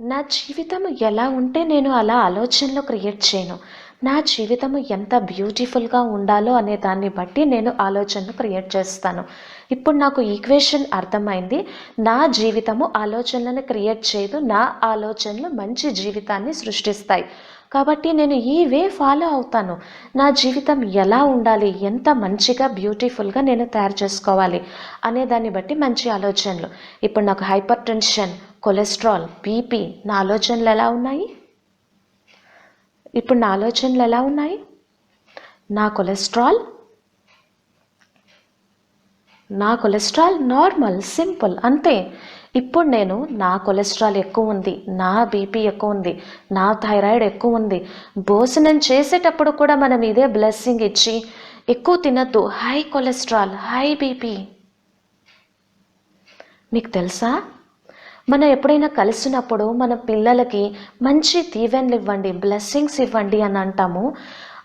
నా జీవితం ఎలా ఉంటే నేను అలా ఆలోచనలు క్రియేట్ చేయను. నా జీవితం ఎంత బ్యూటిఫుల్గా ఉండాలో అనే దాన్ని బట్టి నేను ఆలోచనలు క్రియేట్ చేస్తాను. ఇప్పుడు నాకు ఈక్వేషన్ అర్థమైంది. నా జీవితము ఆలోచనలను క్రియేట్ చేయదు. నా ఆలోచనలు మంచి జీవితాన్ని సృష్టిస్తాయి. కాబట్టి నేను ఈ వే ఫాలో అవుతాను. నా జీవితం ఎలా ఉండాలి? ఎంత మంచిగా బ్యూటిఫుల్గా నేను తయారు చేసుకోవాలి? అనే దాన్ని బట్టి మంచి ఆలోచనలు. ఇప్పుడు నాకు హైపర్ టెన్షన్ కొలెస్ట్రాల్ బీపీ నా ఆలోచనలు ఎలా ఉన్నాయి? ఇప్పుడు నా ఆలోచనలు ఎలా ఉన్నాయి? నా కొలెస్ట్రాల్? నా కొలెస్ట్రాల్ నార్మల్ సింపుల్ అంతే. ఇప్పుడు నేను నా కొలెస్ట్రాల్ ఎక్కువ ఉంది నా బీపీ ఎక్కువ ఉంది నా థైరాయిడ్ ఎక్కువ ఉంది. భోజనం చేసేటప్పుడు కూడా మనం ఇదే బ్లెస్సింగ్ ఇచ్చి ఎక్కువ తినద్దు. హై కొలెస్ట్రాల్ హై బీపీ మీకు తెలుసా? మనం ఎప్పుడైనా కలిసినప్పుడు మన పిల్లలకి మంచి దీవెనలు ఇవ్వండి బ్లెస్సింగ్స్ ఇవ్వండి అని అంటాము.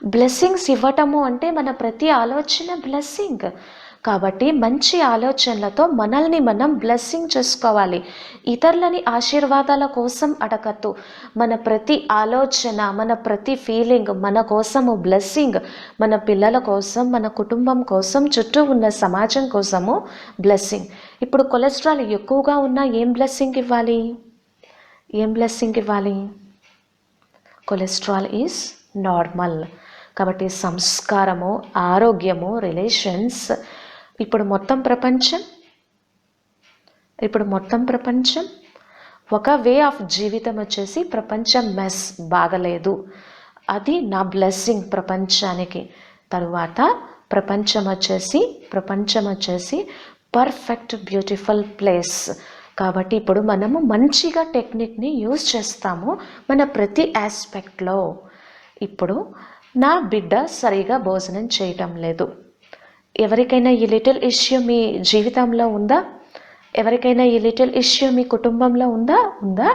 బ్లెస్సింగ్స్ ఇవ్వటము అంటే మన ప్రతి ఆలోచన బ్లెస్సింగ్ కాబట్టి మంచి ఆలోచనలతో మనల్ని మనం బ్లెస్సింగ్ చేసుకోవాలి. ఇతరులని ఆశీర్వాదాల కోసం అడగద్దు. మన ప్రతి ఆలోచన మన ప్రతి ఫీలింగ్ మన కోసము బ్లెస్సింగ్ మన పిల్లల కోసం మన కుటుంబం కోసం చుట్టూ ఉన్న సమాజం కోసము బ్లెస్సింగ్ ఇప్పుడు కొలెస్ట్రాల్ ఎక్కువగా ఉన్నా ఏం బ్లెస్సింగ్ ఇవ్వాలి? ఏం బ్లెస్సింగ్ ఇవ్వాలి? కొలెస్ట్రాల్ ఈజ్ నార్మల్ కాబట్టి సంస్కారము ఆరోగ్యము రిలేషన్స్ ఇప్పుడు మొత్తం ప్రపంచం ఇప్పుడు మొత్తం ప్రపంచం ఒక వే ఆఫ్ జీవితం వచ్చేసి ప్రపంచం మెస్ బాగలేదు. అది నా బ్లెస్సింగ్ ప్రపంచానికి. తరువాత ప్రపంచం వచ్చేసి ప్రపంచం వచ్చేసి పర్ఫెక్ట్ బ్యూటిఫుల్ ప్లేస్. కాబట్టి ఇప్పుడు మనము మంచిగా టెక్నిక్ని యూజ్ చేస్తాము మన ప్రతి ఆస్పెక్ట్లో. ఇప్పుడు నా బిడ్డ సరిగా భోజనం చేయటం లేదు. ఎవరికైనా ఈ లిటిల్ ఇష్యూ మీ జీవితంలో ఉందా? ఎవరికైనా ఈ లిటిల్ ఇష్యూ మీ కుటుంబంలో ఉందా? ఉందా?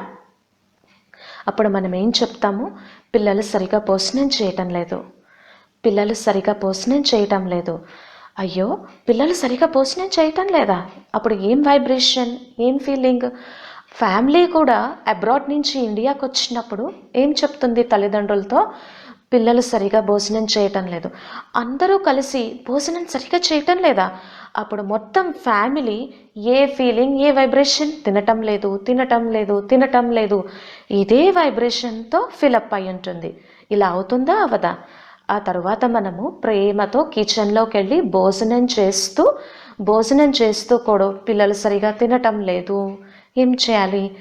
అప్పుడు మనం ఏం చెప్తాము? పిల్లలు సరిగా భోజనం చేయటం లేదు. పిల్లలు సరిగా భోజనం చేయటం లేదు. అయ్యో పిల్లలు సరిగా భోజనం చేయటం లేదా? అప్పుడు ఏం వైబ్రేషన్ ఏం ఫీలింగ్ ఫ్యామిలీ కూడా అబ్రాడ్ నుంచి ఇండియాకి వచ్చినప్పుడు ఏం చెప్తుంది తల్లిదండ్రులతో? పిల్లలు సరిగా భోజనం చేయటం లేదు. అందరూ కలిసి భోజనం సరిగా చేయటం లేదా? అప్పుడు మొత్తం ఫ్యామిలీ ఏ ఫీలింగ్ ఏ వైబ్రేషన్? తినటం లేదు తినటం లేదు తినటం లేదు. ఇదే వైబ్రేషన్తో ఫిలప్ అయి ఉంటుంది. ఇలా అవుతుందా అవదా? ఆ తర్వాత మనము ప్రేమతో కిచెన్లోకి వెళ్ళి భోజనం చేస్తూ భోజనం చేస్తూ కూడా పిల్లలు సరిగా తినటం లేదు. ఏం చేయాలి?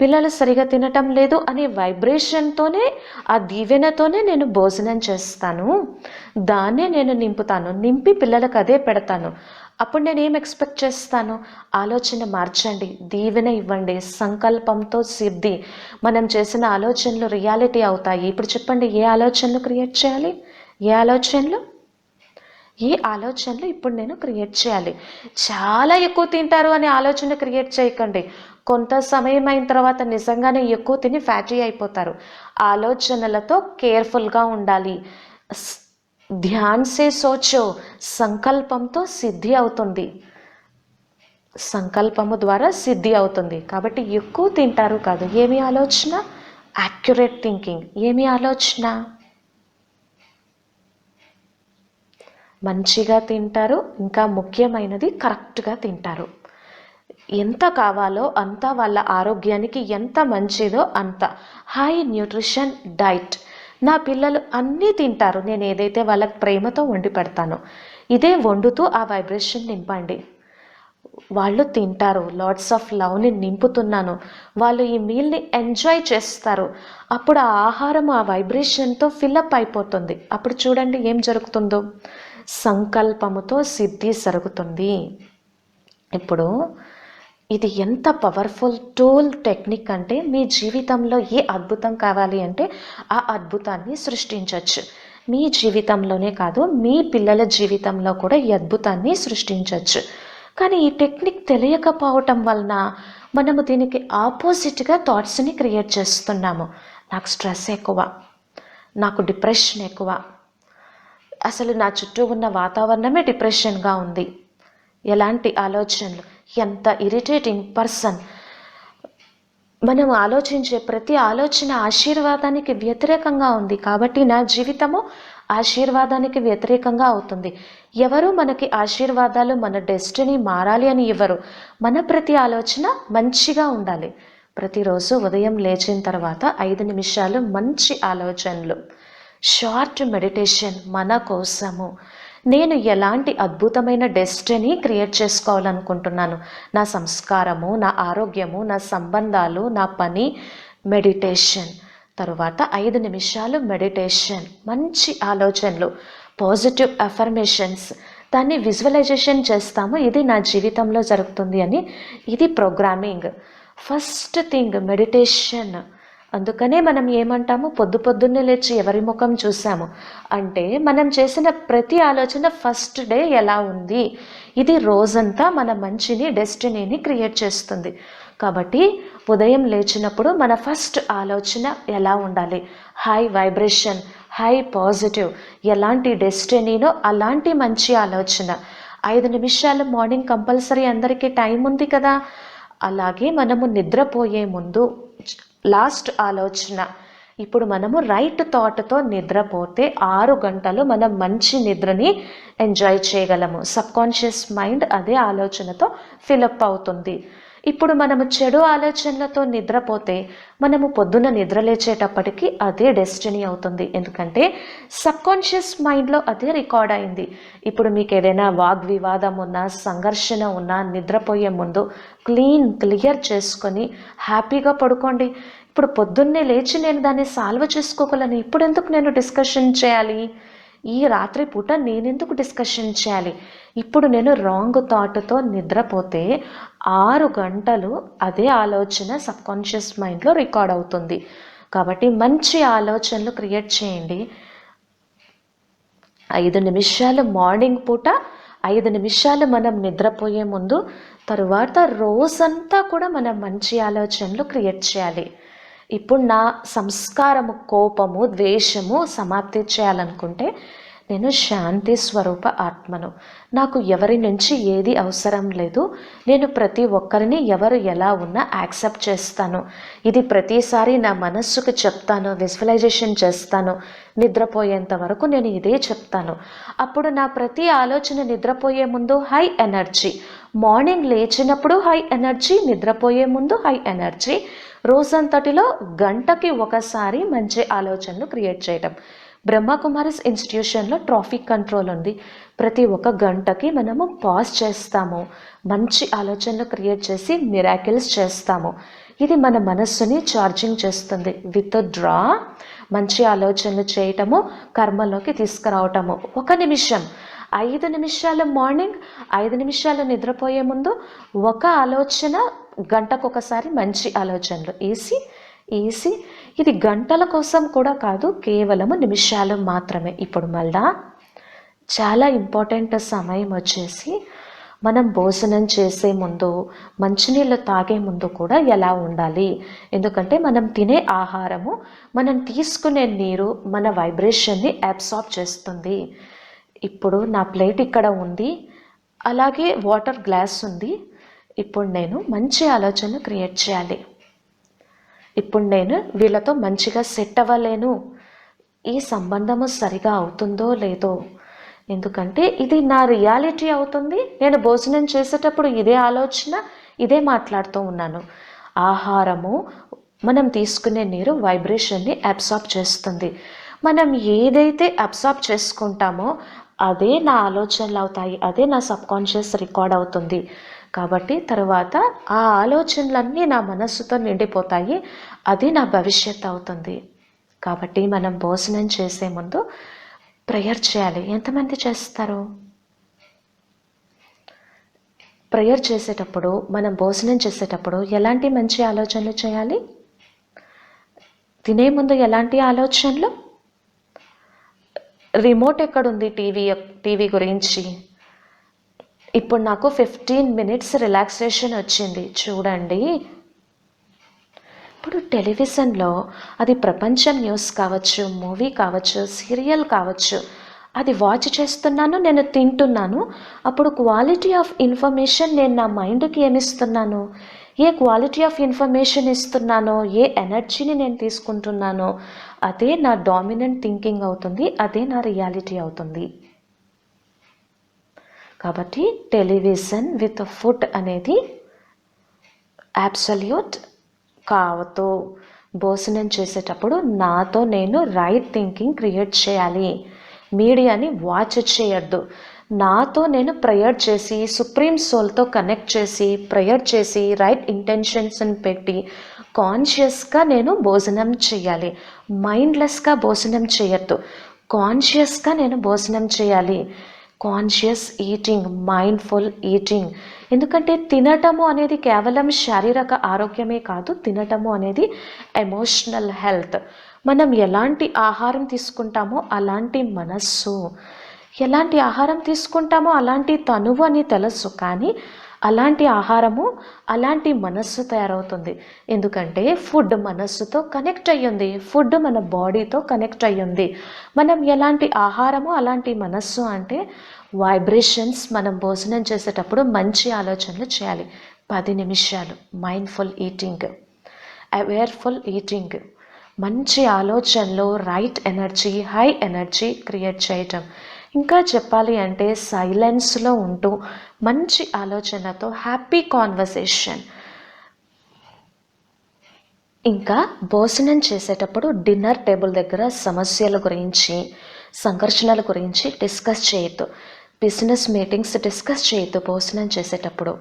పిల్లలు సరిగా తినటం లేదు అనే వైబ్రేషన్తోనే ఆ దీవెనతోనే నేను భోజనం చేస్తాను. దాన్నే నేను నింపుతాను. నింపి పిల్లలకు అదే పెడతాను. అప్పుడు నేను ఏం ఎక్స్పెక్ట్ చేస్తాను? ఆలోచన మార్చండి. దీవెన ఇవ్వండి. సంకల్పంతో సిద్ధి. మనం చేసిన ఆలోచనలు రియాలిటీ అవుతాయి. ఇప్పుడు చెప్పండి ఏ ఆలోచనలు క్రియేట్ చేయాలి? ఏ ఆలోచనలు? ఏ ఆలోచనలు ఇప్పుడు నేను క్రియేట్ చేయాలి? చాలా ఎక్కువ తింటారు అనే ఆలోచన క్రియేట్ చేయకండి. కొంత సమయం అయిన తర్వాత నిజంగానే ఎక్కువ తిని ఫ్యాటీ అయిపోతారు. ఆలోచనలతో కేర్ఫుల్గా ఉండాలి. ధ్యాన్ సే సోచో సంకల్పంతో సిద్ధి అవుతుంది. సంకల్పము ద్వారా సిద్ధి అవుతుంది. కాబట్టి ఎక్కువ తింటారు కాదు. ఏమి ఆలోచన? యాక్యురేట్ థింకింగ్ ఏమి ఆలోచన? మంచిగా తింటారు ఇంకా ముఖ్యమైనది కరెక్ట్గా తింటారు. ఎంత కావాలో అంత వాళ్ళ ఆరోగ్యానికి ఎంత మంచిదో అంత. హై న్యూట్రిషన్ డైట్ నా పిల్లలు అన్నీ తింటారు. నేను ఏదైతే వాళ్ళకి ప్రేమతో వండి పెడతానో ఇదే వండుతూ ఆ వైబ్రేషన్ నింపండి. వాళ్ళు తింటారు. లాట్స్ ఆఫ్ లవ్ని నింపుతున్నాను. వాళ్ళు ఈ మీల్ని ఎంజాయ్ చేస్తారు. అప్పుడు ఆ ఆహారం ఆ వైబ్రేషన్తో ఫిల్అప్ అయిపోతుంది. అప్పుడు చూడండి ఏం జరుగుతుందో. సంకల్పముతో సిద్ధి జరుగుతుంది. ఇప్పుడు ఇది ఎంత పవర్ఫుల్ టూల్ టెక్నిక్ అంటే మీ జీవితంలో ఏ అద్భుతం కావాలి అంటే ఆ అద్భుతాన్ని సృష్టించవచ్చు మీ జీవితంలోనే కాదు మీ పిల్లల జీవితంలో కూడా ఈ అద్భుతాన్ని సృష్టించవచ్చు కానీ ఈ టెక్నిక్ తెలియకపోవటం వలన మనము దీనికి ఆపోజిట్గా థాట్స్ని క్రియేట్ చేస్తున్నాము. నాకు స్ట్రెస్ ఎక్కువ నాకు డిప్రెషన్ ఎక్కువ. అసలు నా చుట్టూ ఉన్న వాతావరణమే డిప్రెషన్గా ఉంది. ఎలాంటి ఆలోచనలు? ఎంత ఇరిటేటింగ్ పర్సన్ మనం ఆలోచించే ప్రతి ఆలోచన ఆశీర్వాదానికి వ్యతిరేకంగా ఉంది కాబట్టి నా జీవితము ఆశీర్వాదానికి వ్యతిరేకంగా అవుతుంది. ఎవరు మనకి ఆశీర్వాదాలు మన డెస్టినీ మారాలి అని ఇవ్వరు. మన ప్రతి ఆలోచన మంచిగా ఉండాలి. ప్రతిరోజు ఉదయం లేచిన తర్వాత ఐదు నిమిషాలు మంచి ఆలోచనలు. షార్ట్ మెడిటేషన్ మన కోసము. నేను ఎలాంటి అద్భుతమైన డెస్టినీ క్రియేట్ చేసుకోవాలనుకుంటున్నాను? నా సంస్కారము నా ఆరోగ్యము నా సంబంధాలు నా పని మెడిటేషన్. తరువాత ఐదు నిమిషాలు మెడిటేషన్. మంచి ఆలోచనలు పాజిటివ్ అఫర్మేషన్స్. దాన్ని విజువలైజేషన్ చేస్తాము. ఇది నా జీవితంలో జరుగుతుంది అని. ఇది ప్రోగ్రామింగ్. First thing meditation. అందుకనే మనం ఏమంటాము? పొద్దు పొద్దున్నే లేచి ఎవరి ముఖం చూసాము అంటే మనం చేసిన ప్రతి ఆలోచన ఫస్ట్ డే ఎలా ఉంది? ఇది రోజంతా మన మంచిని డెస్టినీని క్రియేట్ చేస్తుంది. కాబట్టి ఉదయం లేచినప్పుడు మన ఫస్ట్ ఆలోచన ఎలా ఉండాలి? హై వైబ్రేషన్ హై పాజిటివ్ ఎలాంటి డెస్టినీనో అలాంటి మంచి ఆలోచన. ఐదు నిమిషాలు మార్నింగ్ కంపల్సరీ అందరికీ టైం ఉంది కదా? అలాగే మనము నిద్రపోయే ముందు లాస్ట్ ఆలోచన. ఇప్పుడు మనము రైట్ థాట్తో నిద్రపోతే ఆరు గంటలు మనం మంచి నిద్రని ఎంజాయ్ చేయగలము. సబ్కాన్షియస్ మైండ్ అదే ఆలోచనతో ఫిలప్ అవుతుంది. ఇప్పుడు మనము చెడు ఆలోచనలతో నిద్రపోతే మనము పొద్దున నిద్రలేచేటప్పటికి అదే డెస్టినీ అవుతుంది. ఎందుకంటే సబ్కాన్షియస్ మైండ్లో అదే రికార్డ్ అయింది. ఇప్పుడు మీకు ఏదైనా వాగ్వివాదం ఉన్నా సంఘర్షణ ఉన్నా నిద్రపోయే ముందు క్లీన్ క్లియర్ చేసుకొని హ్యాపీగా పడుకోండి. ఇప్పుడు పొద్దున్నే లేచి నేను దాన్ని సాల్వ్ చేసుకోగలను. ఇప్పుడు ఎందుకు నేను డిస్కషన్ చేయాలి? ఈ రాత్రి పూట నేనెందుకు డిస్కషన్ చేయాలి? ఇప్పుడు నేను రాంగ్ థాట్తో నిద్రపోతే ఆరు గంటలు అదే ఆలోచన సబ్కాన్షియస్ మైండ్లో రికార్డ్ అవుతుంది. కాబట్టి మంచి ఆలోచనలు క్రియేట్ చేయండి. ఐదు నిమిషాలు మార్నింగ్ పూట ఐదు నిమిషాలు మనం నిద్రపోయే ముందు తరువాత రోజంతా కూడా మనం మంచి ఆలోచనలు క్రియేట్ చేయాలి. ఇప్పుడు నా సంస్కారము కోపము ద్వేషము సమాప్తి చేయాలనుకుంటే నేను శాంతి స్వరూప ఆత్మను. నాకు ఎవరి నుంచి ఏది అవసరం లేదు. నేను ప్రతి ఒక్కరిని ఎవరు ఎలా ఉన్నా యాక్సెప్ట్ చేస్తాను. ఇది ప్రతిసారి నా మనస్సుకు చెప్తాను విజువలైజేషన్ చేస్తాను. నిద్రపోయేంత వరకు నేను ఇదే చెప్తాను. అప్పుడు నా ప్రతి ఆలోచన నిద్రపోయే ముందు హై ఎనర్జీ. మార్నింగ్ లేచినప్పుడు హై ఎనర్జీ నిద్రపోయే ముందు హై ఎనర్జీ. రోజంతటిలో గంటకి ఒకసారి మంచి ఆలోచనలు క్రియేట్ చేయటం. బ్రహ్మకుమారిస్ ఇన్స్టిట్యూషన్లో ట్రాఫిక్ కంట్రోల్ ఉంది. ప్రతి ఒక్క గంటకి మనము పాజ్ చేస్తాము. మంచి ఆలోచనలు క్రియేట్ చేసి మిరాకిల్స్ చేస్తాము. ఇది మన మనస్సుని ఛార్జింగ్ చేస్తుంది. విత్ డ్రా మంచి ఆలోచనలు చేయటము కర్మలోకి తీసుకురావటము. ఒక నిమిషం. ఐదు నిమిషాలు మార్నింగ్ ఐదు నిమిషాలు నిద్రపోయే ముందు ఒక ఆలోచన గంటకొకసారి మంచి ఆలోచనలు వేసి ఈసీ ఇది గంటల కోసం కూడా కాదు కేవలము నిమిషాలు మాత్రమే. ఇప్పుడు మళ్ళా చాలా ఇంపార్టెంట్ సమయం వచ్చేసి మనం భోజనం చేసే ముందు మంచినీళ్ళు తాగే ముందు కూడా ఎలా ఉండాలి? ఎందుకంటే మనం తినే ఆహారము మనం తీసుకునే నీరు మన వైబ్రేషన్ని అబ్సార్బ్ చేస్తుంది. ఇప్పుడు నా ప్లేట్ ఇక్కడ ఉంది అలాగే వాటర్ గ్లాస్ ఉంది ఇప్పుడు నేను మంచి ఆలోచనలు క్రియేట్ చేయాలి. ఇప్పుడు నేను వీళ్ళతో మంచిగా సెట్ అవ్వలేను. ఈ సంబంధము సరిగా అవుతుందో లేదో. ఎందుకంటే ఇది నా రియాలిటీ అవుతుంది. నేను భోజనం చేసేటప్పుడు ఇదే ఆలోచన ఇదే మాట్లాడుతూ ఉన్నాను. ఆహారము మనం తీసుకునే నీరు వైబ్రేషన్ని అబ్సార్బ్ చేస్తుంది. మనం ఏదైతే అబ్సార్బ్ చేసుకుంటామో అదే నా ఆలోచనలు అవుతాయి. అదే నా సబ్కాన్షియస్ రికార్డ్ అవుతుంది. కాబట్టి తర్వాత ఆ ఆలోచనలన్నీ నా మనస్సుతో నిండిపోతాయి. అది నా భవిష్యత్ అవుతుంది. కాబట్టి మనం భోజనం చేసే ముందు ప్రేయర్ చేయాలి. ఎంతమంది చేస్తారు? ప్రేయర్ చేసేటప్పుడు మనం భోజనం చేసేటప్పుడు ఎలాంటి మంచి ఆలోచనలు చేయాలి? తినే ముందు ఎలాంటి ఆలోచనలు? రిమోట్ ఎక్కడుంది టీవీ టీవీ గురించి? ఇప్పుడు నాకు ఫిఫ్టీన్ మినిట్స్ రిలాక్సేషన్ వచ్చింది. చూడండి. ఇప్పుడు టెలివిజన్లో అది ప్రపంచం న్యూస్ కావచ్చు మూవీ కావచ్చు సీరియల్ కావచ్చు అది వాచ్ చేస్తున్నాను నేను తింటున్నాను. అప్పుడు క్వాలిటీ ఆఫ్ ఇన్ఫర్మేషన్ నేను నా మైండ్కి ఏమిస్తున్నాను ఏ క్వాలిటీ ఆఫ్ ఇన్ఫర్మేషన్ ఇస్తున్నానో ఏ ఎనర్జీని నేను తీసుకుంటున్నానో అదే నా డామినెంట్ థింకింగ్ అవుతుంది అదే నా రియాలిటీ అవుతుంది. కాబట్టి టెలివిజన్ విత్ ఫుడ్ అనేది అబ్సల్యూట్ కావతో భోజనం చేసేటప్పుడు నాతో నేను రైట్ థింకింగ్ క్రియేట్ చేయాలి. మీడియాని వాచ్ చేయొద్దు. నాతో నేను ప్రేయర్ చేసి సుప్రీం సోల్తో కనెక్ట్ చేసి ప్రేయర్ చేసి రైట్ ఇంటెన్షన్స్ని పెట్టి కాన్షియస్గా నేను భోజనం చేయాలి. మైండ్లెస్గా భోజనం చేయొద్దు. కాన్షియస్గా నేను భోజనం చేయాలి. కాన్షియస్ ఈటింగ్ మైండ్ఫుల్ ఈటింగ్ ఎందుకంటే తినటము అనేది కేవలం శారీరక ఆరోగ్యమే కాదు తినటము అనేది ఎమోషనల్ హెల్త్ మనం ఎలాంటి ఆహారం తీసుకుంటామో అలాంటి మనస్సు. ఎలాంటి ఆహారం తీసుకుంటామో అలాంటి తనువు అని తెలుసు కానీ అలాంటి ఆహారము అలాంటి మనస్సు తయారవుతుంది. ఎందుకంటే ఫుడ్ మనస్సుతో కనెక్ట్ అయ్యింది. ఫుడ్ మన బాడీతో కనెక్ట్ అయ్యింది. మనం ఎలాంటి ఆహారము అలాంటి మనస్సు అంటే వైబ్రేషన్స్ మనం భోజనం చేసేటప్పుడు మంచి ఆలోచనలు చేయాలి. పది నిమిషాలు మైండ్ఫుల్ ఈటింగ్. అవేర్ఫుల్ ఈటింగ్. మంచి ఆలోచనలు right energy high energy create చేయటం. ఇంకా చెప్పాలి అంటే సైలెన్స్లో ఉంటూ మంచి ఆలోచనతో హ్యాపీ కాన్వర్సేషన్ ఇంకా భోజనం చేసేటప్పుడు డిన్నర్ టేబుల్ దగ్గర సమస్యల గురించి సంఘర్షణల గురించి డిస్కస్ చేయొద్దు. బిజినెస్ మీటింగ్స్ డిస్కస్ చేయొద్దు భోజనం చేసేటప్పుడు.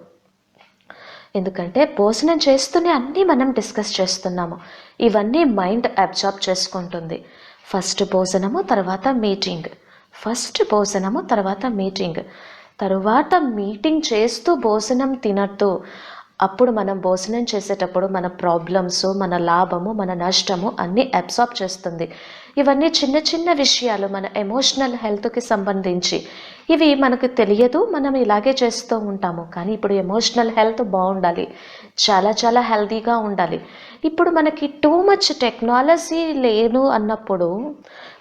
ఎందుకంటే భోజనం చేస్తూనే అన్నీ మనం డిస్కస్ చేస్తున్నాము. ఇవన్నీ మైండ్ అబ్జార్బ్ చేసుకుంటుంది. ఫస్ట్ భోజనము తర్వాత మీటింగ్ ఫస్ట్ భోజనము తర్వాత మీటింగ్. తరువాత మీటింగ్ చేస్తూ భోజనం తినట్టు. అప్పుడు మనం భోజనం చేసేటప్పుడు మన ప్రాబ్లమ్స్ మన లాభము మన నష్టము అన్నీ అబ్సార్బ్ చేస్తుంది. ఇవన్నీ చిన్న చిన్న విషయాలు మన ఎమోషనల్ హెల్త్కి సంబంధించి. ఇవి మనకు తెలియదు మనం ఇలాగే చేస్తూ ఉంటాము. కానీ ఇప్పుడు ఎమోషనల్ హెల్త్ బాగుండాలి. చాలా చాలా హెల్తీగా ఉండాలి. ఇప్పుడు మనకి టూ మచ్ టెక్నాలజీ లేదు అన్నప్పుడు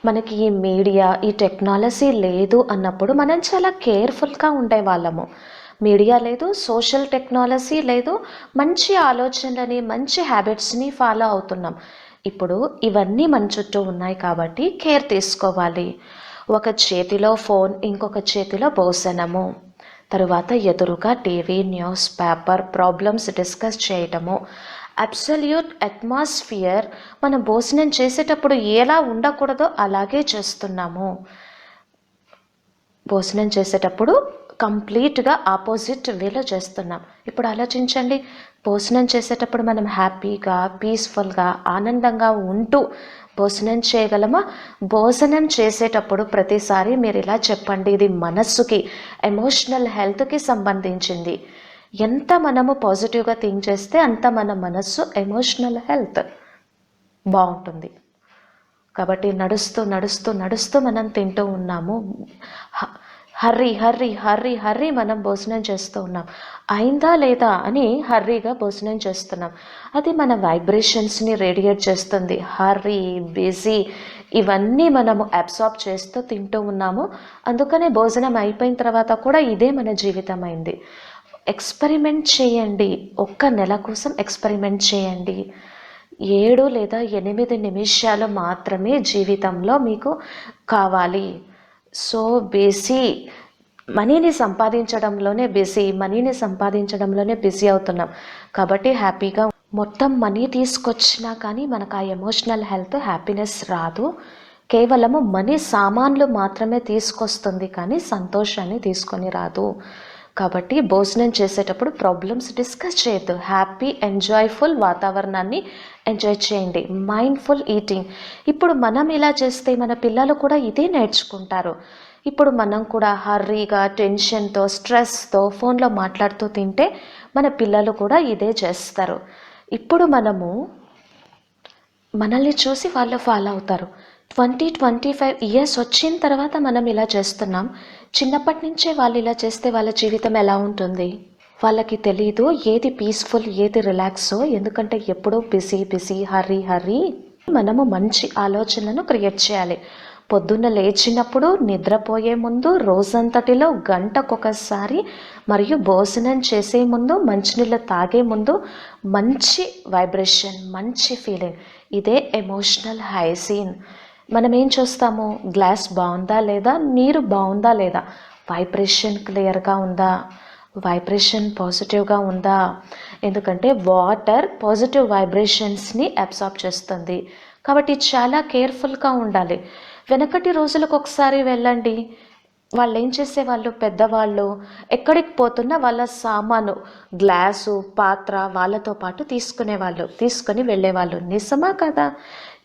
మనకి ఈ మీడియా ఈ టెక్నాలజీ లేదు అన్నప్పుడు మనం చాలా కేర్ఫుల్గా ఉండేవాళ్ళము. మీడియా లేదు సోషల్ టెక్నాలజీ లేదు మంచి ఆలోచనలని మంచి హ్యాబిట్స్ని ఫాలో అవుతున్నాం. ఇప్పుడు ఇవన్నీ మన చుట్టూ ఉన్నాయి కాబట్టి కేర్ తీసుకోవాలి. ఒక చేతిలో ఫోన్ ఇంకొక చేతిలో భోజనము. తరువాత ఎదురుగా TV news paper problems discuss చేయటము. Absolute atmosphere. మనం భోజనం చేసేటప్పుడు ఎలా ఉండకూడదో అలాగే చేస్తున్నాము. భోజనం చేసేటప్పుడు కంప్లీట్గా ఆపోజిట్ వేలో చేస్తున్నాం. ఇప్పుడు ఆలోచించండి. భోజనం చేసేటప్పుడు మనం హ్యాపీగా పీస్ఫుల్గా ఆనందంగా ఉంటూ భోజనం చేయగలమా? భోజనం చేసేటప్పుడు ప్రతిసారి మీరు ఇలా చెప్పండి. ఇది మనస్సుకి ఎమోషనల్ హెల్త్కి సంబంధించింది. ఎంత మనము పాజిటివ్గా థింక్ చేస్తే అంత మన మనస్సు ఎమోషనల్ హెల్త్ బాగుంటుంది. కాబట్టి నడుస్తూ నడుస్తూ నడుస్తూ మనం తింటూ ఉన్నాము. హర్రీ హర్రీ హర్రీ హర్రీ మనం భోజనం చేస్తూ ఉన్నాం. అయిందా లేదా అని హర్రీగా భోజనం చేస్తున్నాం. అది మన వైబ్రేషన్స్ని రేడియేట్ చేస్తుంది. హర్రీ బిజీ ఇవన్నీ మనము అబ్సార్బ్ చేస్తూ తింటూ ఉన్నాము. అందుకనే భోజనం అయిపోయిన తర్వాత కూడా ఇదే మన జీవితం అయింది. ఎక్స్పెరిమెంట్ చేయండి. ఒక్క నెల కోసం ఎక్స్పెరిమెంట్ చేయండి. ఏడు లేదా ఎనిమిది నిమిషాలు మాత్రమే జీవితంలో మీకు కావాలి. So busy. మనీని సంపాదించడంలోనే బిజీ మనీని సంపాదించడంలోనే బిజీ అవుతున్నాం. కాబట్టి హ్యాపీగా మొత్తం మనీ తీసుకొచ్చినా కానీ మనకు ఆ ఎమోషనల్ హెల్త్ హ్యాపీనెస్ రాదు. కేవలము మనీ సామాన్లు మాత్రమే తీసుకొస్తుంది కానీ సంతోషాన్ని తీసుకొని రాదు. కాబట్టి భోజనం చేసేటప్పుడు ప్రాబ్లమ్స్ డిస్కస్ చేయొద్దు. హ్యాపీ ఎంజాయ్ఫుల్ వాతావరణాన్ని ఎంజాయ్ చేయండి. మైండ్ఫుల్ ఈటింగ్ ఇప్పుడు మనం ఇలా చేస్తే మన పిల్లలు కూడా ఇదే నేర్చుకుంటారు. ఇప్పుడు మనం కూడా హర్రీగా టెన్షన్తో స్ట్రెస్తో ఫోన్లో మాట్లాడుతూ తింటే మన పిల్లలు కూడా ఇదే చేస్తారు. ఇప్పుడు మనము మనల్ని చూసి వాళ్ళు ఫాలో అవుతారు. ట్వంటీ ట్వంటీ ఫైవ్ ఇయర్స్ వచ్చిన తర్వాత మనం ఇలా చేస్తున్నాం. చిన్నప్పటి నుంచే వాళ్ళు ఇలా చేస్తే వాళ్ళ జీవితం ఎలా ఉంటుంది? వాళ్ళకి తెలీదు ఏది పీస్ఫుల్ ఏది రిలాక్సో ఎందుకంటే ఎప్పుడూ బిజీ బిజీ హర్రీ హర్రీ మనము మంచి ఆలోచనను క్రియేట్ చేయాలి. పొద్దున్న లేచినప్పుడు నిద్రపోయే ముందు రోజంతటిలో గంటకొకసారి మరియు భోజనం చేసే ముందు మంచినీళ్ళు తాగే ముందు మంచి వైబ్రేషన్ మంచి ఫీలింగ్ ఇదే ఎమోషనల్ హైసీన్ మనం ఏం చూస్తాము? గ్లాస్ బాగుందా లేదా? నీరు బాగుందా లేదా? వైబ్రేషన్ క్లియర్గా ఉందా? వైబ్రేషన్ పాజిటివ్గా ఉందా? ఎందుకంటే వాటర్ పాజిటివ్ వైబ్రేషన్స్ని అబ్సార్బ్ చేస్తుంది. కాబట్టి చాలా కేర్ఫుల్గా ఉండాలి. వెనకటి రోజులకు ఒకసారి వెళ్ళండి. వాళ్ళు ఏం చేసేవాళ్ళు? పెద్దవాళ్ళు. ఎక్కడికి పోతున్నా వాళ్ళ సామాను గ్లాసు పాత్ర వాళ్ళతో పాటు తీసుకునేవాళ్ళు తీసుకొని వెళ్ళేవాళ్ళు. నిజమా కదా?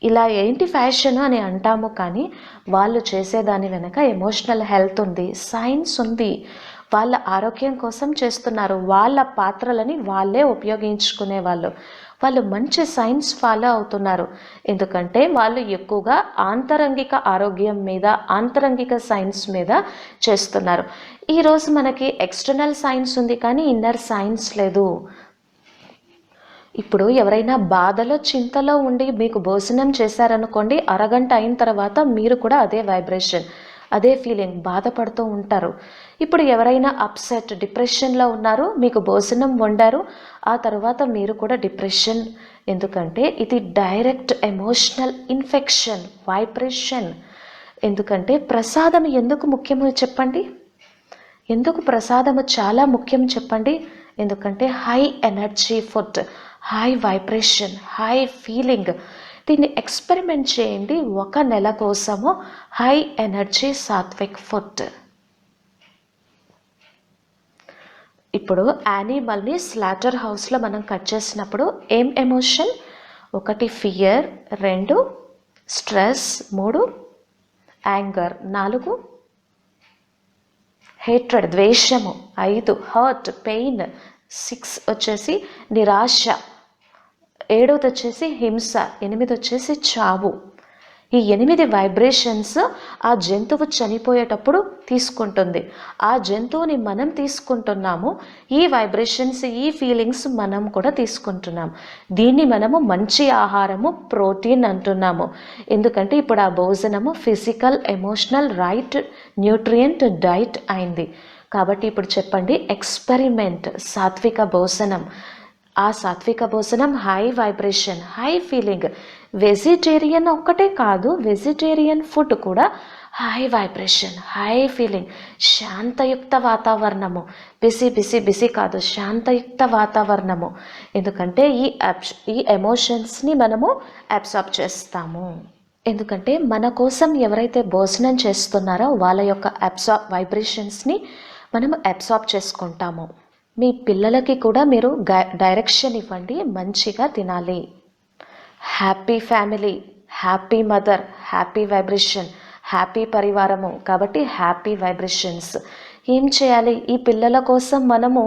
ఇలా ఏంటి ఫ్యాషన్ అని అంటాము కానీ వాళ్ళు చేసేదాని వెనక ఎమోషనల్ హెల్త్ ఉంది సైన్స్ ఉంది. వాళ్ళ ఆరోగ్యం కోసం చేస్తున్నారు. వాళ్ళ పాత్రలని వాళ్ళే ఉపయోగించుకునే వాళ్ళు. వాళ్ళు మంచి సైన్స్ ఫాలో అవుతున్నారు. ఎందుకంటే వాళ్ళు ఎక్కువగా ఆంతరంగిక ఆరోగ్యం మీద ఆంతరంగిక సైన్స్ మీద చేస్తున్నారు. ఈరోజు మనకి ఎక్స్టర్నల్ సైన్స్ ఉంది కానీ ఇన్నర్ సైన్స్ లేదు. ఇప్పుడు ఎవరైనా బాధలో చింతలో ఉండి మీకు భోజనం చేశారనుకోండి అరగంట అయిన తర్వాత మీరు కూడా అదే వైబ్రేషన్ అదే ఫీలింగ్ బాధపడుతూ ఉంటారు. ఇప్పుడు ఎవరైనా అప్సెట్ డిప్రెషన్లో ఉన్నారు మీకు భోజనం వండారు ఆ తర్వాత మీరు కూడా డిప్రెషన్ ఎందుకంటే ఇది డైరెక్ట్ ఎమోషనల్ ఇన్ఫెక్షన్ వైబ్రేషన్ ఎందుకంటే ప్రసాదం ఎందుకు ముఖ్యమో చెప్పండి? ఎందుకు ప్రసాదము చాలా ముఖ్యం చెప్పండి? ఎందుకంటే high energy food high vibration high feeling దీన్ని ఎక్స్పెరిమెంట్ చేయండి ఒక నెల కోసము. హై ఎనర్జీ సాత్విక్ ఫుడ్. ఇప్పుడు యానిమల్ని స్లాటర్ హౌస్లో మనం కట్ చేసినప్పుడు ఏం ఎమోషన్ ఒకటి ఫియర్ రెండు స్ట్రెస్ మూడు యాంగర్ నాలుగు హేట్రడ్ ద్వేషము ఐదు హర్ట్ పెయిన్ సిక్స్ వచ్చేసి నిరాశ. ఏడవది వచ్చేసి హింస ఎనిమిది వచ్చేసి చావు. ఈ ఎనిమిది వైబ్రేషన్స్ ఆ జంతువు చనిపోయేటప్పుడు తీసుకుంటుంది. ఆ జంతువుని మనం తీసుకుంటున్నాము ఈ వైబ్రేషన్స్ ఈ ఫీలింగ్స్ మనం కూడా తీసుకుంటున్నాం దీన్ని మనము మంచి ఆహారము ప్రోటీన్ అంటున్నాము. ఎందుకంటే ఇప్పుడు ఆ భోజనము physical emotional right nutrient diet అయింది. కాబట్టి ఇప్పుడు చెప్పండి ఎక్స్పెరిమెంట్ సాత్విక భోజనం. ఆ సాత్విక భోజనం high vibration high feeling vegetarian ఒక్కటే కాదు వెజిటేరియన్ ఫుడ్ కూడా హై వైబ్రేషన్ హై ఫీలింగ్ శాంతయుక్త వాతావరణము. బిసి బిసి బిసి కాదు శాంతయుక్త వాతావరణము. ఎందుకంటే ఈ అబ్స్ ఈ ఎమోషన్స్ని మనము అబ్సార్బ్ చేస్తాము. ఎందుకంటే మన కోసం ఎవరైతే భోజనం చేస్తున్నారో వాళ్ళ యొక్క అబ్సార్బ్ వైబ్రేషన్స్ని మనము అబ్సార్బ్ చేసుకుంటాము. మీ పిల్లలకి కూడా మీరు డైరెక్షన్ ఇవ్వండి మంచిగా తినాలి. Happy family happy mother happy vibration happy పరివారము. కాబట్టి హ్యాపీ వైబ్రేషన్స్ ఏం చేయాలి? ఈ పిల్లల కోసం మనము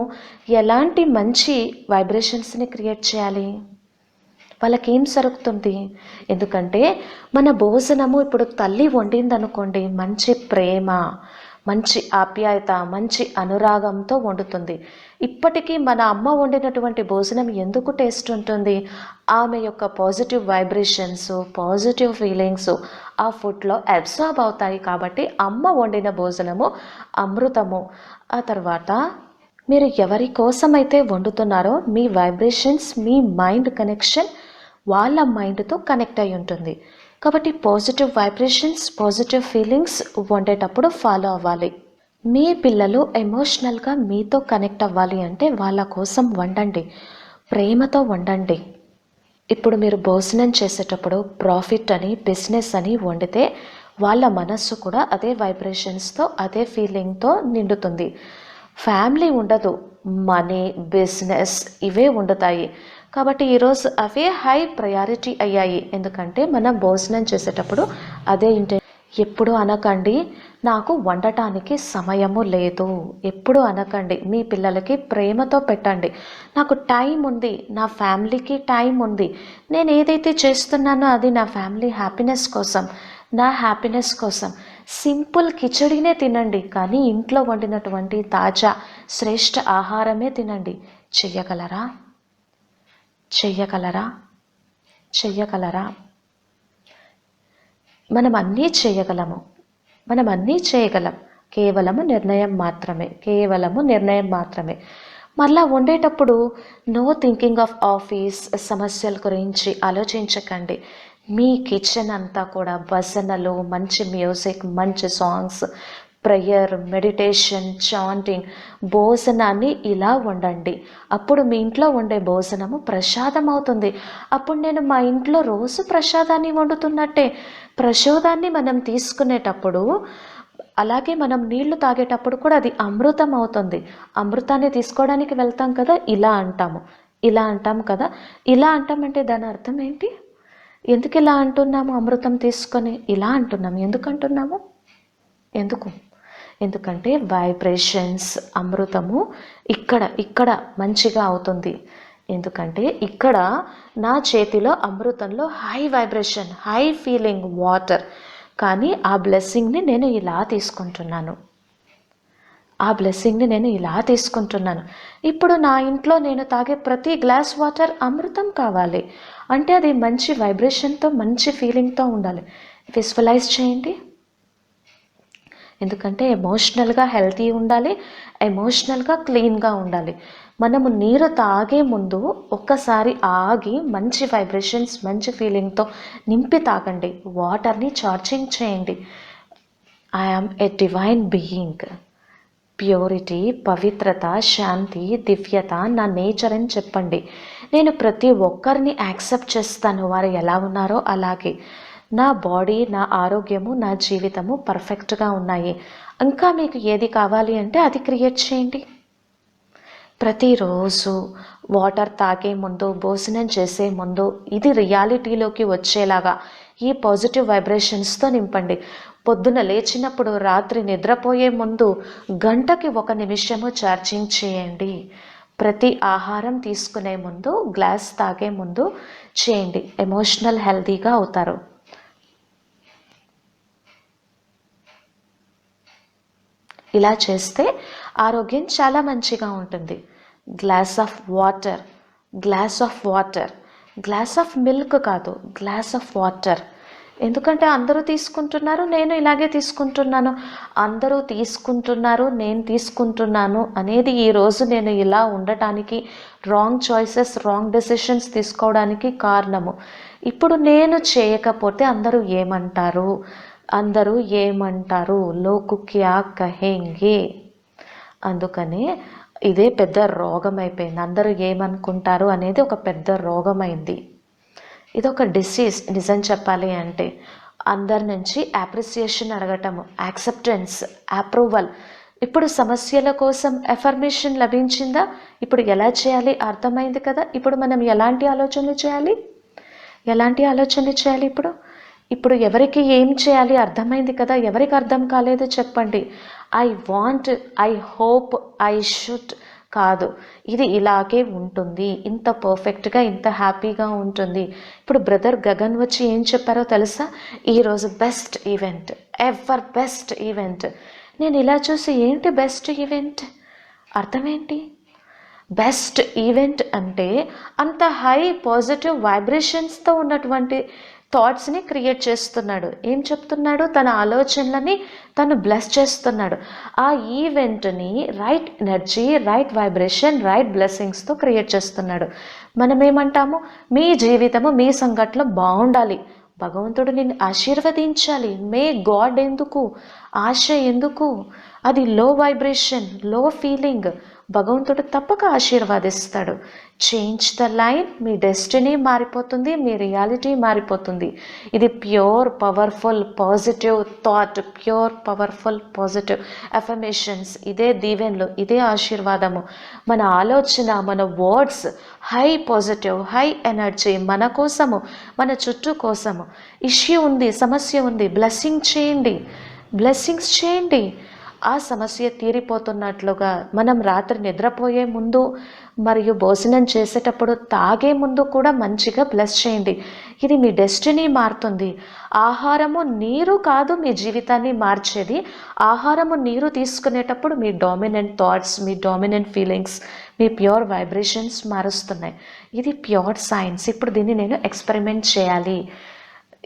ఎలాంటి మంచి వైబ్రేషన్స్ని క్రియేట్ చేయాలి? వాళ్ళకి ఏం సరుకుతుంది ఎందుకంటే మన భోజనము ఇప్పుడు తల్లి వండిందనుకోండి మంచి ప్రేమ. మంచి ఆప్యాయత మంచి అనురాగంతో వండుతుంది. ఇప్పటికీ మన అమ్మ వండినటువంటి భోజనం ఎందుకు టేస్ట్ ఉంటుంది? ఆమె యొక్క పాజిటివ్ వైబ్రేషన్స్ పాజిటివ్ ఫీలింగ్స్ ఆ ఫుడ్లో అబ్సార్బ్ అవుతాయి కాబట్టి అమ్మ వండిన భోజనము అమృతము. ఆ తర్వాత మీరు ఎవరి కోసమైతే వండుతున్నారో మీ వైబ్రేషన్స్ మీ మైండ్ కనెక్షన్ వాళ్ళ మైండ్తో కనెక్ట్ అయి ఉంటుంది. కాబట్టి పాజిటివ్ వైబ్రేషన్స్ పాజిటివ్ ఫీలింగ్స్ వండేటప్పుడు ఫాలో అవ్వాలి. మీ పిల్లలు ఎమోషనల్గా మీతో కనెక్ట్ అవ్వాలి అంటే వాళ్ళ కోసం వండండి. ప్రేమతో వండండి. ఇప్పుడు మీరు భోజనం చేసేటప్పుడు ప్రాఫిట్ అని బిజినెస్ అని వండితే వాళ్ళ మనస్సు కూడా అదే వైబ్రేషన్స్తో అదే ఫీలింగ్తో నిండుతుంది. ఫ్యామిలీ ఉండదు. మనీ బిజినెస్ ఇవే ఉండుతాయి కాబట్టి ఈరోజు అవే హై ప్రయారిటీ అయ్యాయి. ఎందుకంటే మనం భోజనం చేసేటప్పుడు అదే ఇంటి ఎప్పుడు అనకండి నాకు వండటానికి సమయము లేదు. ఎప్పుడు అనకండి మీ పిల్లలకి ప్రేమతో పెట్టండి. నాకు టైం ఉంది నా ఫ్యామిలీకి టైం ఉంది. నేను ఏదైతే చేస్తున్నానో అది నా ఫ్యామిలీ హ్యాపీనెస్ కోసం నా హ్యాపీనెస్ కోసం. సింపుల్ కిచడీనే తినండి కానీ ఇంట్లో వండినటువంటి తాజా శ్రేష్ఠ ఆహారమే తినండి. చెయ్యగలరా? చెయ్యగలరా? చెయ్యగలరా? మనం అన్నీ చేయగలము. మనం అన్నీ చేయగలం. కేవలము నిర్ణయం మాత్రమే. కేవలము నిర్ణయం మాత్రమే. మళ్ళా వండేటప్పుడు నో థింకింగ్ ఆఫ్ ఆఫీస్ సమస్యల గురించి ఆలోచించకండి. మీ కిచెన్ అంతా కూడా భజనలు మంచి మ్యూజిక్ మంచి సాంగ్స్ ప్రేయర్ మెడిటేషన్ చాంటింగ్ భోజనాన్ని ఇలా వండండి. అప్పుడు మీ ఇంట్లో వండే భోజనము ప్రసాదం అవుతుంది అప్పుడు నేను మా ఇంట్లో రోజు ప్రసాదాన్ని వండుతున్నట్టే. ప్రసాదాన్ని మనం తీసుకునేటప్పుడు అలాగే మనం నీళ్ళు తాగేటప్పుడు కూడా అది అమృతం అవుతుంది అమృతాన్ని తీసుకోవడానికి వెళ్తాం కదా ఇలా అంటాము. ఇలా అంటాం కదా. ఇలా అంటామంటే దాని అర్థం ఏంటి? ఎందుకు ఇలా అంటున్నాము అమృతం తీసుకొని? ఇలా అంటున్నాము. ఎందుకు అంటున్నాము? ఎందుకు? ఎందుకంటే వైబ్రేషన్స్ అమృతము ఇక్కడ ఇక్కడ మంచిగా అవుతుంది. ఎందుకంటే ఇక్కడ నా చేతిలో అమృతంలో high vibration high feeling water కానీ ఆ బ్లెస్సింగ్ని నేను ఇలా తీసుకుంటున్నాను. ఆ బ్లెస్సింగ్ని నేను ఇలా తీసుకుంటున్నాను. ఇప్పుడు నా ఇంట్లో నేను తాగే ప్రతి గ్లాస్ వాటర్ అమృతం కావాలి. అంటే అది మంచి వైబ్రేషన్తో మంచి ఫీలింగ్తో ఉండాలి. విజువలైజ్ చేయండి. ఎందుకంటే ఎమోషనల్గా హెల్తీ ఉండాలి ఎమోషనల్గా క్లీన్గా ఉండాలి. మనము నీరు తాగే ముందు ఒక్కసారి ఆగి మంచి వైబ్రేషన్స్ మంచి ఫీలింగ్తో నింపి తాగండి. వాటర్ని చార్జింగ్ చేయండి. I am a divine being purity పవిత్రత శాంతి దివ్యత నా నేచర్ అని చెప్పండి. నేను ప్రతి ఒక్కరిని యాక్సెప్ట్ చేస్తాను. వారు ఎలా ఉన్నారో అలాగే. నా బాడీ నా ఆరోగ్యము నా జీవితము పర్ఫెక్ట్గా ఉన్నాయి. ఇంకా మీకు ఏది కావాలి అంటే అది క్రియేట్ చేయండి. ప్రతిరోజు వాటర్ తాగే ముందు భోజనం చేసే ముందు ఇది రియాలిటీలోకి వచ్చేలాగా ఈ పాజిటివ్ వైబ్రేషన్స్తో నింపండి. పొద్దున లేచినప్పుడు రాత్రి నిద్రపోయే ముందు గంటకి ఒక నిమిషము ఛార్జింగ్ చేయండి. ప్రతి ఆహారం తీసుకునే ముందు గ్లాస్ తాగే ముందు చేయండి. ఎమోషనల్ హెల్తీగా అవుతారు. ఇలా చేస్తే ఆరోగ్యం చాలా మంచిగా ఉంటుంది. Glass of water glass of water glass of milk కాదు గ్లాస్ ఆఫ్ వాటర్. ఎందుకంటే అందరూ తీసుకుంటున్నారు నేను ఇలాగే తీసుకుంటున్నాను. అందరూ తీసుకుంటున్నారు నేను తీసుకుంటున్నాను అనేది ఈరోజు నేను ఇలా ఉండటానికి రాంగ్ చాయిసెస్ రాంగ్ డెసిషన్స్ తీసుకోవడానికి కారణము. ఇప్పుడు నేను చేయకపోతే అందరూ ఏమంటారు? అందరూ ఏమంటారు? లోకు క్యా కహేంగే? అందుకని ఇదే పెద్ద రోగం అయిపోయింది అందరూ ఏమనుకుంటారు అనేది ఒక పెద్ద రోగమైంది. ఇది ఒక డిసీజ్ నిజం చెప్పాలి అంటే అందరి నుంచి అప్రిసియేషన్ అడగటము యాక్సెప్టెన్స్ అప్రూవల్. ఇప్పుడు సమస్యల కోసం ఎఫర్మేషన్ లభించిందా? ఇప్పుడు ఎలా చేయాలి? అర్థమైంది కదా. ఇప్పుడు మనం ఎలాంటి ఆలోచనలు చేయాలి? ఎలాంటి ఆలోచనలు చేయాలి ఇప్పుడు? ఇప్పుడు ఎవరికి ఏం చేయాలి అర్థమైంది కదా? ఎవరికి అర్థం కాలేదో చెప్పండి. I want I hope I should కాదు. ఇది ఇలాగే ఉంటుంది. ఇంత పర్ఫెక్ట్గా ఇంత హ్యాపీగా ఉంటుంది. ఇప్పుడు బ్రదర్ గగన్ వచ్చి ఏం చెప్పారో తెలుసా? ఈరోజు best event ever best event నేను ఇలా చూసి ఏంటి బెస్ట్ ఈవెంట్ అర్థం ఏంటి బెస్ట్ ఈవెంట్ అంటే అంత హై పాజిటివ్ వైబ్రేషన్స్తో ఉన్నటువంటి థాట్స్ని క్రియేట్ చేస్తున్నాడు. ఏం చెప్తున్నాడు? తన ఆలోచనలని తను బ్లెస్ చేస్తున్నాడు. ఆ ఈవెంట్ని right energy right vibration right బ్లెస్సింగ్స్తో create చేస్తున్నాడు. మనం ఏమంటాము మీ జీవితము మీ సంఘటనలో బాగుండాలి. భగవంతుడు నిన్ను ఆశీర్వదించాలి. మే గాడ్ ఎందుకు? ఆశ ఎందుకు? అది లో వైబ్రేషన్లో ఫీలింగ్ భగవంతుడు తప్పక ఆశీర్వాదిస్తాడు. చేంజ్ ద లైన్ మీ డెస్టినీ మారిపోతుంది మీ రియాలిటీ మారిపోతుంది. ఇది pure powerful positive thought pure powerful positive affirmations ఇదే దీవెన్లు ఇదే ఆశీర్వాదము. మన ఆలోచన మన words high positive high energy మన కోసము మన చుట్టూ కోసము. ఇష్యూ ఉంది సమస్య ఉంది బ్లెస్సింగ్ చేయండి. బ్లెస్సింగ్స్ చేయండి. ఆ సమస్య తీరిపోతున్నట్లుగా మనం రాత్రి నిద్రపోయే ముందు మరియు భోజనం చేసేటప్పుడు తాగే ముందు కూడా మంచిగా బ్లెస్ చేయండి. ఇది మీ డెస్టినీ మారుతుంది. ఆహారము నీరు కాదు మీ జీవితాన్ని మార్చేది. ఆహారము నీరు తీసుకునేటప్పుడు మీ డామినెంట్ థాట్స్ మీ డామినెంట్ ఫీలింగ్స్ మీ ప్యూర్ వైబ్రేషన్స్ మారుస్తున్నాయి. ఇది ప్యూర్ సైన్స్ ఇప్పుడు దీన్ని నేను ఎక్స్పెరిమెంట్ చేయాలి.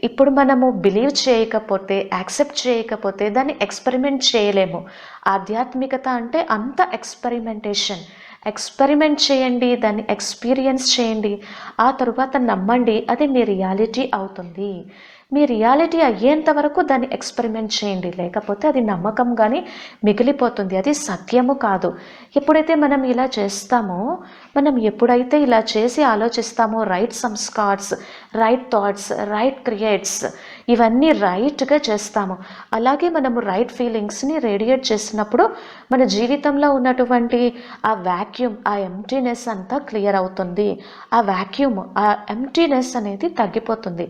ఇప్పుడు మనము బిలీవ్ చేయకపోతే యాక్సెప్ట్ చేయకపోతే దాన్ని ఎక్స్పెరిమెంట్ చేయలేము. ఆధ్యాత్మికత అంటే అంత ఎక్స్పెరిమెంటేషన్ ఎక్స్పెరిమెంట్ చేయండి దాన్ని ఎక్స్పీరియన్స్ చేయండి. ఆ తరువాత నమ్మండి అది మీ రియాలిటీ అవుతుంది. మీ రియాలిటీ అయ్యేంత వరకు దాన్ని ఎక్స్పెరిమెంట్ చేయండి. లేకపోతే అది నమ్మకం కానీ మిగిలిపోతుంది. అది సత్యము కాదు. ఎప్పుడైతే మనం ఇలా చేస్తామో మనం ఎప్పుడైతే ఇలా చేసి ఆలోచిస్తామో రైట్ సంస్కార్స్ రైట్ థాట్స్ రైట్ క్రియేట్స్ ఇవన్నీ రైట్గా చేస్తాము. అలాగే మనము రైట్ ఫీలింగ్స్ని రేడియేట్ చేసినప్పుడు మన జీవితంలో ఉన్నటువంటి ఆ వ్యాక్యూమ్ ఆ ఎంటీనెస్ అంతా క్లియర్ అవుతుంది. ఆ వ్యాక్యూమ్ ఆ ఎంటీనెస్ అనేది తగ్గిపోతుంది.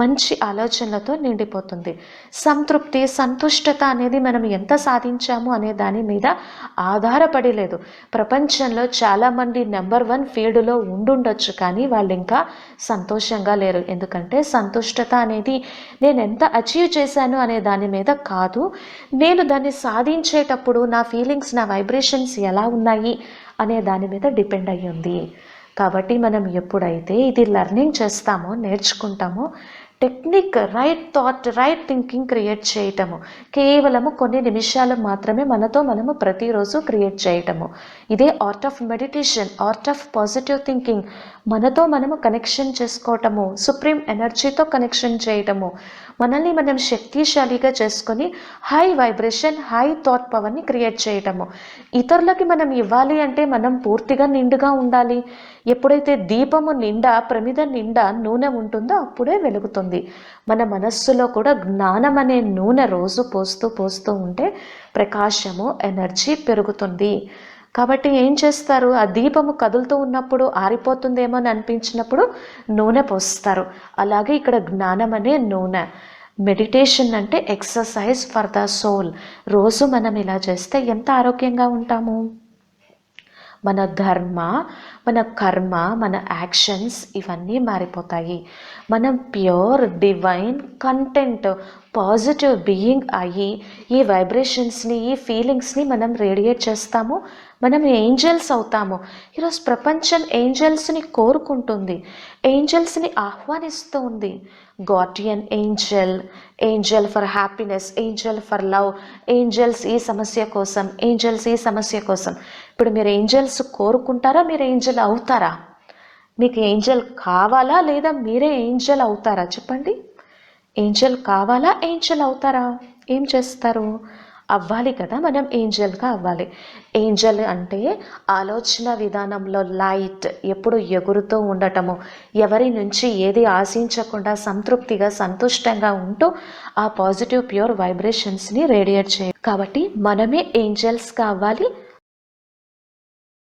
మంచి ఆలోచనలతో నిండిపోతుంది. సంతృప్తి సంతుష్టత అనేది మనం ఎంత సాధించాము అనే దాని మీద ఆధారపడి లేదు. ప్రపంచంలో చాలామంది నెంబర్ వన్ ఫీల్డ్లో ఉండుండొచ్చు కానీ వాళ్ళు ఇంకా సంతోషంగా లేరు. ఎందుకంటే సంతుష్టత అనేది నేను ఎంత అచీవ్ చేశాను అనే దాని మీద కాదు. నేను దాన్ని సాధించేటప్పుడు నా ఫీలింగ్స్ నా వైబ్రేషన్స్ ఎలా ఉన్నాయి అనే దాని మీద డిపెండ్ అయ్యి ఉంది కాబట్టి మనం ఎప్పుడైతే ఇది లెర్నింగ్ చేస్తామో నేర్చుకుంటామో technique right thought right thinking create చేయటము. కేవలము కొన్ని నిమిషాలు మాత్రమే మనతో మనము ప్రతిరోజు క్రియేట్ చేయటము. ఇదే art of meditation art of positive thinking మనతో మనము కనెక్షన్ చేసుకోవటము సుప్రీం ఎనర్జీతో కనెక్షన్ చేయటము. మనల్ని మనం శక్తిశాలిగా చేసుకొని హై వైబ్రేషన్ హై థాట్ పవర్ని క్రియేట్ చేయటము. ఇతరులకి మనం ఇవ్వాలి అంటే మనం పూర్తిగా నిండుగా ఉండాలి. ఎప్పుడైతే దీపము నిండా ప్రమిద నిండా నూనె ఉంటుందో అప్పుడే వెలుగుతుంది. మన మనస్సులో కూడా జ్ఞానం అనే నూనె రోజు పోస్తూ పోస్తూ ఉంటే ప్రకాశము ఎనర్జీ పెరుగుతుంది. కాబట్టి ఏం చేస్తారు? ఆ దీపము కదులుతూ ఉన్నప్పుడు ఆరిపోతుందేమో అని అనిపించినప్పుడు నూనె పోస్తారు. అలాగే ఇక్కడ జ్ఞానం అనే నూనె. మెడిటేషన్ అంటే ఎక్సర్సైజ్ ఫర్ ద సోల్. రోజు మనం ఇలా చేస్తే ఎంత ఆరోగ్యంగా ఉంటాము? మన ధర్మ మన కర్మ మన యాక్షన్స్ ఇవన్నీ మారిపోతాయి. మనం pure divine content positive being అయ్యి ఈ వైబ్రేషన్స్ని ఈ ఫీలింగ్స్ని మనం రేడియేట్ చేస్తాము. మనం ఏంజల్స్ అవుతాము. ఈరోజు ప్రపంచం ఏంజల్స్ని కోరుకుంటుంది. ఏంజల్స్ని ఆహ్వానిస్తూ ఉంది guardian angel angel for happiness angel for love angels ఈ సమస్య కోసం ఏంజల్స్ ఈ సమస్య కోసం. ఇప్పుడు మీరు ఏంజల్స్ కోరుకుంటారా? మీరు ఏంజల్ అవుతారా? మీకు ఏంజల్ కావాలా లేదా మీరే ఏంజల్ అవుతారా? చెప్పండి. ఏంజల్ కావాలా? ఏంజల్ అవుతారా? ఏం చేస్తారు? అవ్వాలి కదా మనం ఏంజల్గా అవ్వాలి. ఏంజల్ అంటే ఆలోచన విధానంలో లైట్ ఎప్పుడు ఎగురుతూ ఉండటము. ఎవరి నుంచి ఏది ఆశించకుండా సంతృప్తిగా సంతుష్టంగా ఉంటూ ఆ పాజిటివ్ ప్యూర్ వైబ్రేషన్స్ని రేడియేట్ చేయాలి కాబట్టి మనమే ఏంజల్స్గా అవ్వాలి